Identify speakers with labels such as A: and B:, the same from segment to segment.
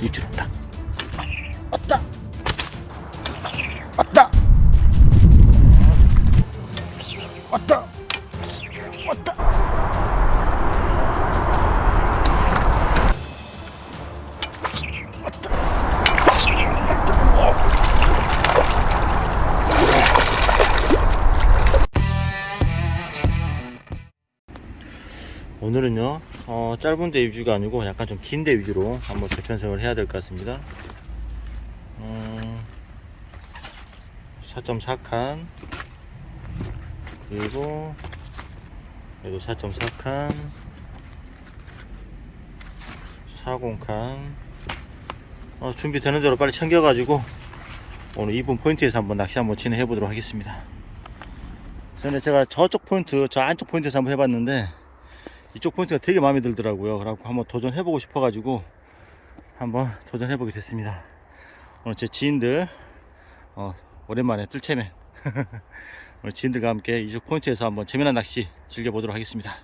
A: 입질 없다. 왔다. 왔다. 왔다. 왔다. 짧은 데 위주가 아니고 약간 좀 긴 데 위주로 한번 재편성을 해야 될 것 같습니다. 음, 4.4칸. 그리고 여기도 4.4칸. 40칸. 어, 준비되는 대로 빨리 챙겨 가지고 오늘 2분 포인트에서 한번 낚시 한번 진행해 보도록 하겠습니다. 전에 제가 저쪽 포인트 저 안쪽 포인트에서 한번 해봤는데 이쪽 포인트가 되게 마음에 들더라고요. 그래갖고 한번 도전해보고 싶어가지고 한번 도전해보게 됐습니다. 오늘 제 지인들 어, 오랜만에 뜰채맨 오늘 지인들과 함께 이쪽 포인트에서 한번 재미난 낚시 즐겨보도록 하겠습니다.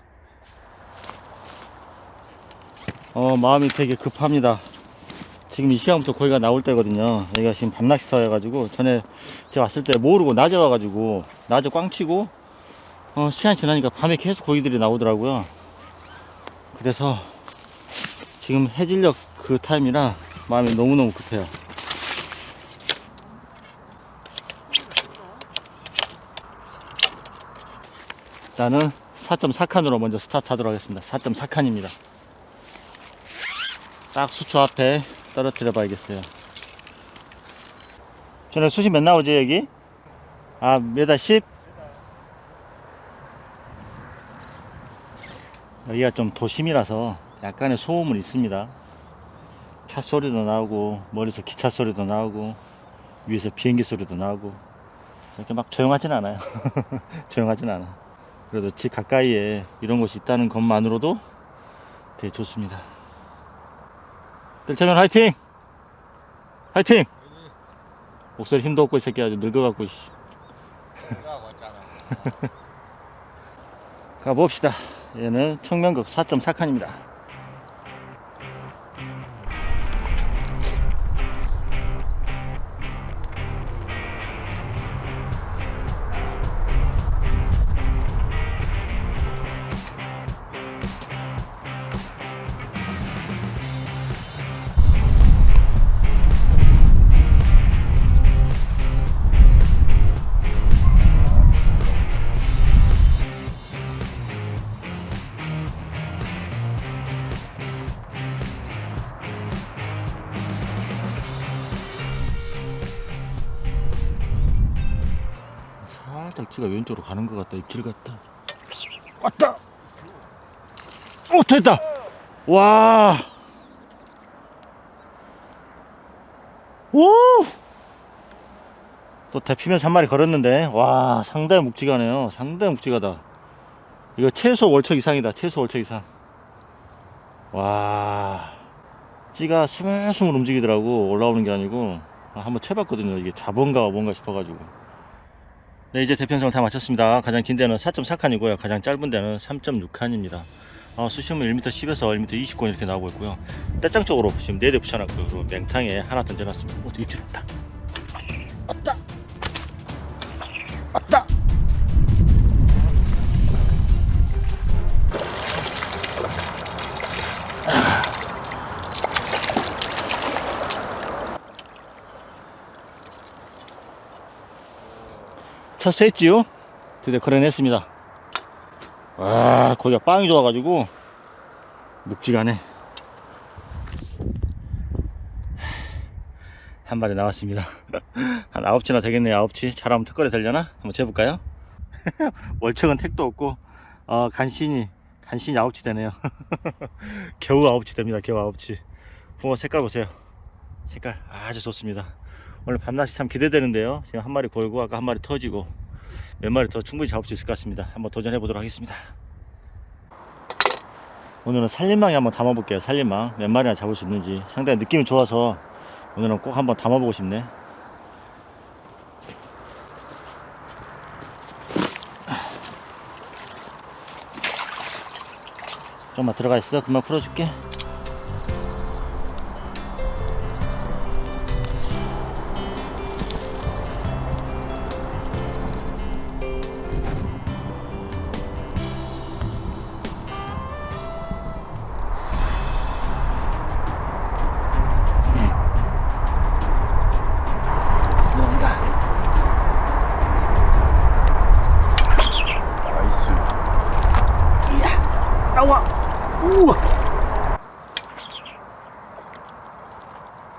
A: 어 마음이 되게 급합니다. 지금 이 시간부터 거기가 나올 때거든요. 여기가 지금 밤낚시터여가지고 전에 제가 왔을 때 모르고 낮에 와가지고 낮에 꽝 치고 어, 시간 지나니까 밤에 계속 고기들이 나오더라고요. 그래서 지금 해질녘 그 타임이라 마음이 너무너무 급해요. 일단은 4.4칸으로 먼저 스타트 하도록 하겠습니다. 4.4칸입니다. 딱 수초 앞에 떨어뜨려 봐야겠어요. 전에 수심 몇 나오지 여기? 아 메다 10? 여기가 좀 도심이라서 약간의 소음은 있습니다. 차 소리도 나오고 머리에서 기차 소리도 나오고 위에서 비행기 소리도 나오고 이렇게 막 조용하진 않아요. 조용하진 않아. 그래도 집 가까이에 이런 곳이 있다는 것만으로도 되게 좋습니다. 뜰채면 화이팅! 화이팅! 목소리 힘도 없고 이 새끼 아주 늙어갖고 씨. 가봅시다. 얘는 청명극 4.4칸입니다. 쪽으로 가는 것 같다. 입질 같다. 왔다. 오 됐다. 와. 오. 또 대피면서 한 마리 걸었는데 와 상당히 묵직하네요. 상당히 묵직하다. 이거 최소 월척 이상이다. 최소 월척 이상. 와. 찌가 스물스물 움직이더라고 올라오는 게 아니고 아, 한번 채봤거든요. 이게 자본가가 뭔가 싶어가지고. 네, 이제 대편성을 다 마쳤습니다. 가장 긴 데는 4.4칸이고요. 가장 짧은 데는 3.6칸입니다. 어, 수심은 1m 10에서 1m 20권 이렇게 나오고 있고요. 떼짱 쪽으로 지금 4대 붙여놨고, 그리고 맹탕에 하나 던져놨습니다. 어, 입질 없다. 왔다! 왔다! 첫 세지요? 드디어 걸어냈습니다. 와, 거기가 빵이 좋아가지고, 묵직하네. 한 마리 나왔습니다. 한 9치나 되겠네요, 9치. 잘하면 특거리 되려나? 한번 재볼까요? 월척은 택도 없고, 어, 간신히, 간신히 9치 되네요. 겨우 9치 됩니다, 겨우 9치. 붕어 색깔 보세요. 색깔 아주 좋습니다. 오늘 밤낮이 참 기대되는데요. 지금 한 마리 골고 아까 한 마리 터지고 몇 마리 더 충분히 잡을 수 있을 것 같습니다. 한번 도전해 보도록 하겠습니다. 오늘은 살림망에 한번 담아볼게요. 살림망 몇 마리나 잡을 수 있는지 상당히 느낌이 좋아서 오늘은 꼭 한번 담아보고 싶네. 좀만 들어가 있어. 금방 풀어줄게.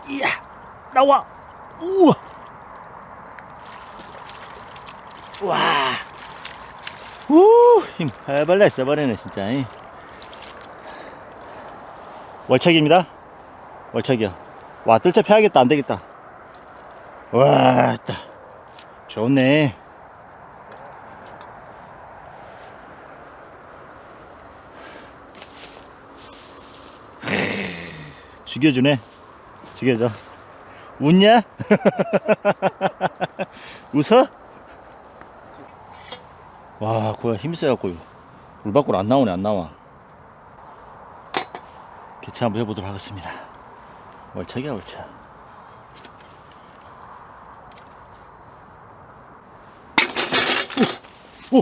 A: 이야 나와. 우와. 와. 우, 힘 발발라 써버리네 진짜. 이. 월척입니다. 월척이요. 와 뜰채 펴야겠다 안되겠다. 와 있다 좋네. 죽여주네 죽여줘 웃냐? 웃어? 와 고야 힘이 세갖고 물 밖으로 안 나오네 안 나와 개차 한번 해보도록 하겠습니다 월척이야 월척 오! 오!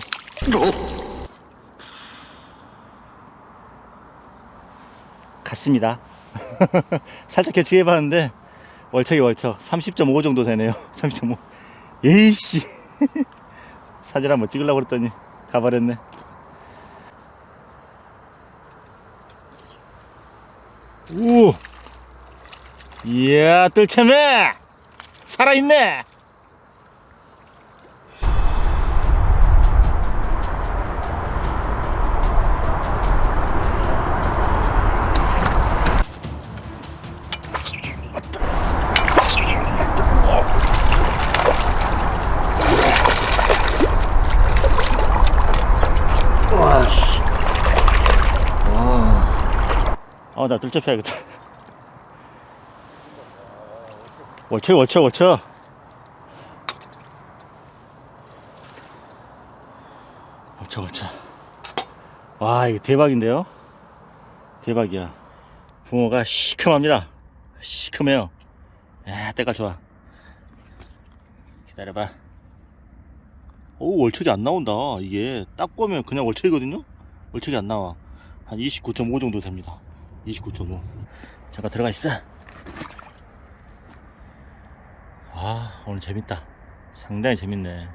A: 갔습니다 살짝 개치해 봤는데 월척이 월척. 30.5 정도 되네요. 30.5 에이씨. 사진 한번 찍으려고 그랬더니 가버렸네. 오 이야 뜰채매! 살아있네 와씨. 아나 뜰채 패야겠다. 월척 월척 월척. 월척 월척. 와 이거 대박인데요? 대박이야. 붕어가 시큼합니다. 시큼해요. 야 때깔 좋아. 기다려봐 오 월척이 안 나온다. 이게 딱 보면 그냥 월척이거든요? 월척이 안 나와. 한 29.5 정도 됩니다. 29.5 잠깐 들어가 있어. 아 오늘 재밌다. 상당히 재밌네.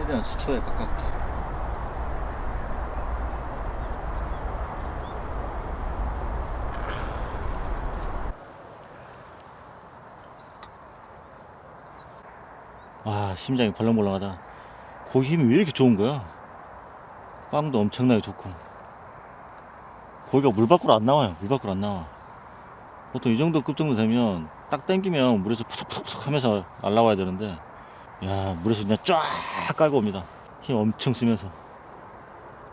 A: 최대한 수초에 가깝게 와 심장이 벌렁벌렁하다. 고기 힘이 왜 이렇게 좋은 거야? 빵도 엄청나게 좋고. 고기가 물 밖으로 안 나와요. 물 밖으로 안 나와. 보통 이 정도 급 정도 되면 딱 당기면 물에서 푸석푸석 하면서 날라와야 되는데 야 물에서 그냥 쫙 깔고 옵니다. 힘 엄청 쓰면서.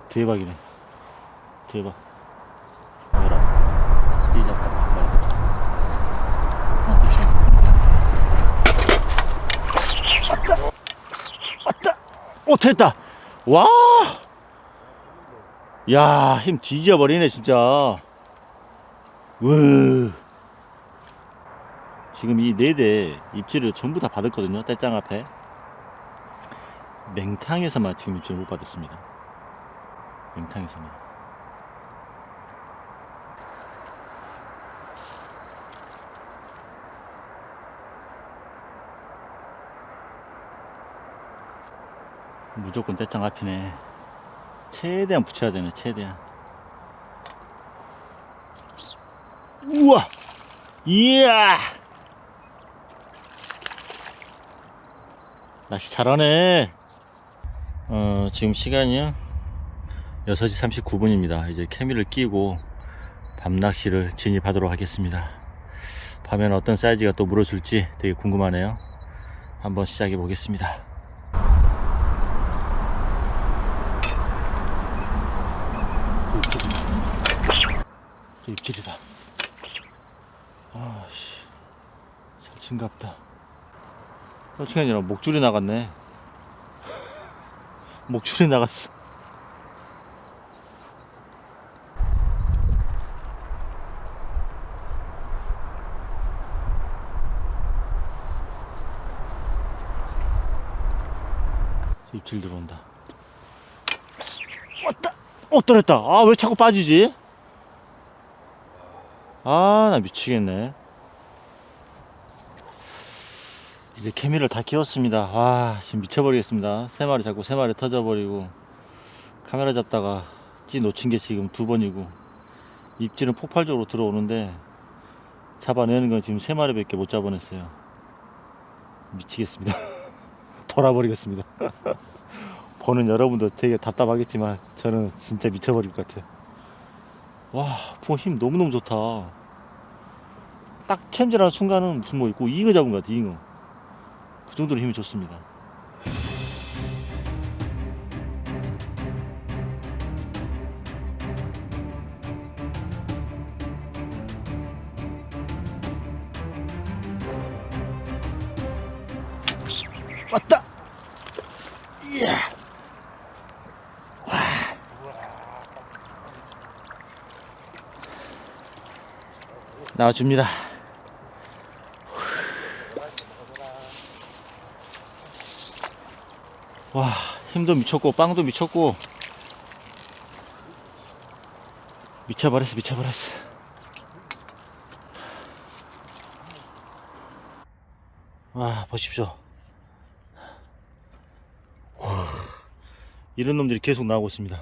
A: 대박이네. 대박 뭐라 시작 오 됐다 와 야, 힘 뒤져버리네, 진짜. 으. 지금 이 네 대 입질을 전부 다 받았거든요, 떼짱 앞에. 맹탕에서만 지금 입질을 못 받았습니다. 맹탕에서만. 무조건 떼짱 앞이네. 최대한 붙여야 되네 최대한. 우와! 이야! 낚시 잘하네. 어 지금 시간이요 6시 39분입니다. 이제 케미를 끼고 밤낚시를 진입하도록 하겠습니다. 밤에는 어떤 사이즈가 또 물어줄지 되게 궁금하네요. 한번 시작해 보겠습니다 입질이다. 아씨, 잘 친갑다. 솔직히 아니라 목줄이 나갔네. 목줄이 나갔어. 입질 들어온다. 왔다! 어, 떨었다. 아, 왜 자꾸 빠지지? 아, 나 미치겠네. 이제 케미를 다 키웠습니다. 와, 지금 미쳐버리겠습니다. 세 마리 잡고 세 마리 터져버리고 카메라 잡다가 찌 놓친 게 지금 두 번이고 입질은 폭발적으로 들어오는데 잡아내는 건 지금 세 마리밖에 못 잡아냈어요. 미치겠습니다. 돌아버리겠습니다. 보는 여러분도 되게 답답하겠지만 저는 진짜 미쳐버릴 것 같아요. 와, 붕어 힘 너무너무 좋다. 딱 챔질하는 순간은 무슨 뭐 있고 잉어 잡은 것 같아, 잉어. 그 정도로 힘이 좋습니다. 왔다! 나와줍니다. 와, 힘도 미쳤고, 빵도 미쳤고, 미쳐버렸어, 미쳐버렸어. 와, 보십시오. 와, 이런 놈들이 계속 나오고 있습니다.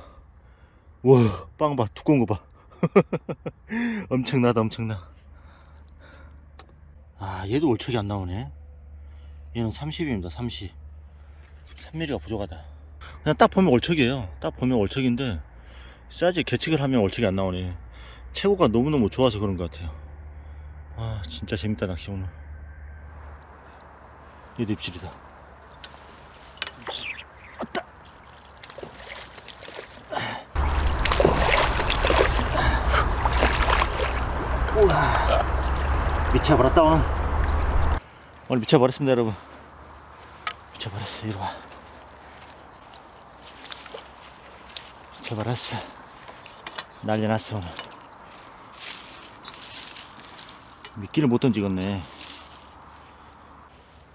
A: 와, 빵 봐, 두꺼운 거 봐. 엄청나다, 엄청나. 아, 얘도 올척이 안 나오네. 얘는 30입니다, 30. 3mm가 부족하다. 그냥 딱 보면 올척이에요. 딱 보면 올척인데, 사이즈 계측을 하면 올척이 안 나오네. 최고가 너무너무 좋아서 그런 것 같아요. 아, 진짜 재밌다, 낚시 오늘. 얘도 입질이다. 미쳐버렸다 오늘 오늘 미쳐버렸습니다 여러분. 미쳐버렸어 이리 와. 미쳐버렸어. 난리 났어 오늘. 미끼를 못 던지겠네.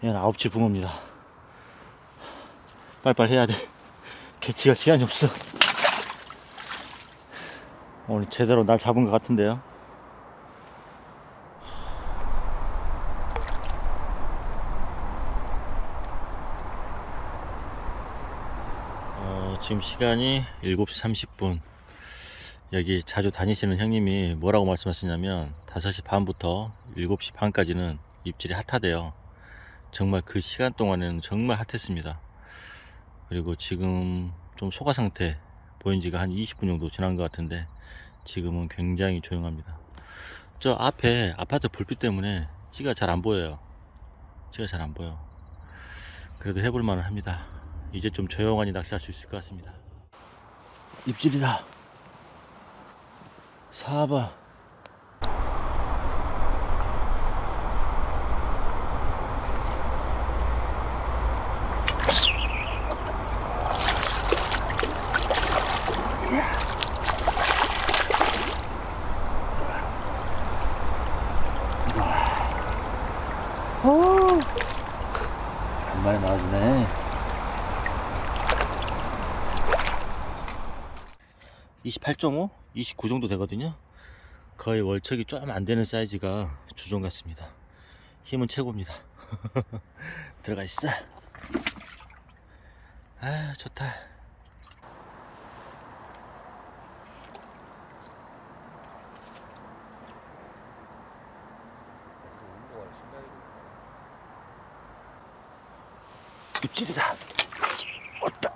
A: 얘는 아홉치 붕어입니다. 빨리빨리 해야 돼. 개치갈 시간이 없어. 오늘 제대로 날 잡은 것 같은데요 어, 지금 시간이 7시 30분. 여기 자주 다니시는 형님이 뭐라고 말씀하시냐면 5시 반부터 7시 반까지는 입질이 핫하대요. 정말 그 시간 동안에는 정말 핫했습니다. 그리고 지금 좀 소가 상태 보인 지가 한 20분 정도 지난 것 같은데 지금은 굉장히 조용합니다. 저 앞에 아파트 불빛 때문에 찌가 잘 안 보여요. 찌가 잘 안 보여. 그래도 해볼 만은 합니다. 이제 좀 조용하니 낚시할 수 있을 것 같습니다. 입질이다. 4번. 간만에 나와주네. 28.5? 29 정도 되거든요. 거의 월척이 좀 안 되는 사이즈가 주종 같습니다. 힘은 최고입니다. 들어가 있어. 아, 좋다. 입질이다. 왔다.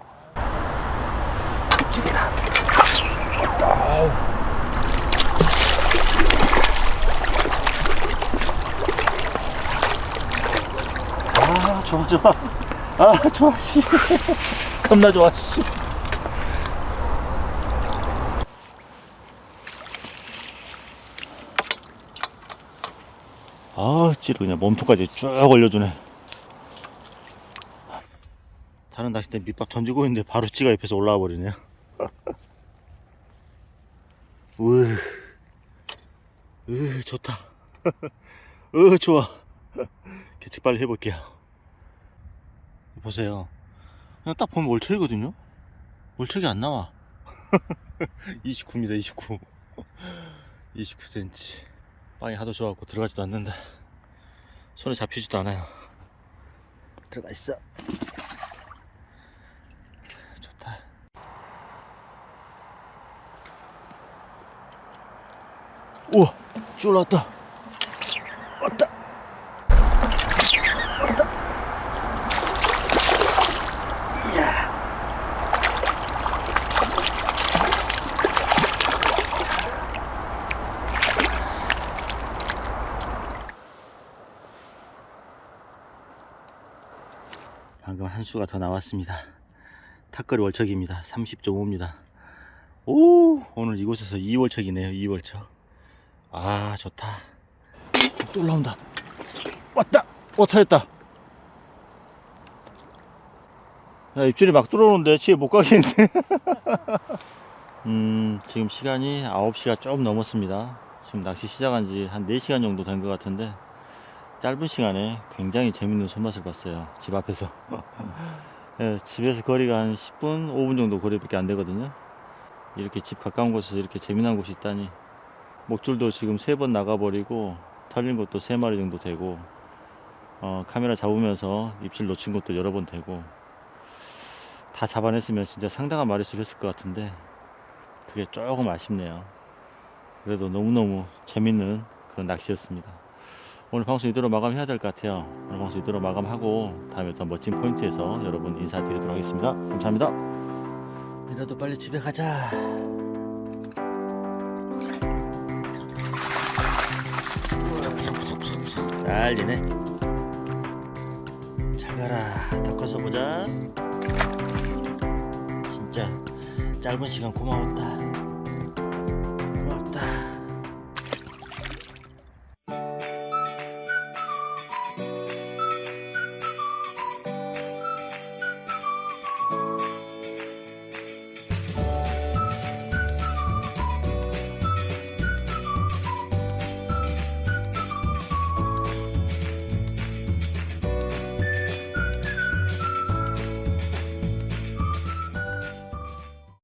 A: 아 좋아 좋아 아 좋아 씨 겁나 좋아 씨 아, 찌르 그냥 몸통까지 쭉 올려주네. 다른 낚싯대 밑밥 던지고 있는데 바로 찌가 옆에서 올라와 버리네요. 으, 으, 좋다. 으, 좋아. 개측 빨리 해볼게요. 보세요. 그냥 딱 보면 월척이거든요? 월척이 안 나와. 29입니다, 29. 29cm. 빵이 하도 좋아갖고 들어가지도 않는다. 손에 잡히지도 않아요. 들어가 있어. 좋다. 우와, 쭉 올라왔다. 왔다. 수가 더 나왔습니다. 탁거리 월척입니다. 30.5입니다. 오, 오늘 이곳에서 2월척이네요. 2월척. 아, 좋다. 또 올라온다. 왔다! 어, 타였다. 야, 입질이 막 들어오는데 집에 못 가겠는데. 음, 지금 시간이 9시가 조금 넘었습니다. 지금 낚시 시작한 지 한 4시간 정도 된 것 같은데, 짧은 시간에 굉장히 재밌는 손맛을 봤어요. 집 앞에서. 예, 집에서 거리가 한 10분, 5분 정도 거리밖에 안 되거든요. 이렇게 집 가까운 곳에서 이렇게 재미난 곳이 있다니. 목줄도 지금 세 번 나가버리고, 털린 것도 세 마리 정도 되고, 어, 카메라 잡으면서 입질 놓친 것도 여러 번 되고, 다 잡아냈으면 진짜 상당한 마리수였을 것 같은데, 그게 조금 아쉽네요. 그래도 너무너무 재밌는 그런 낚시였습니다. 오늘 방송 이대로 마감해야 될 것 같아요. 오늘 방송 이대로 마감하고 다음에 더 멋진 포인트에서 여러분 인사드리도록 하겠습니다. 감사합니다. 이래도 빨리 집에 가자. 잘 지내. 잘 가라. 더 커서 보자. 진짜 짧은 시간 고마웠다.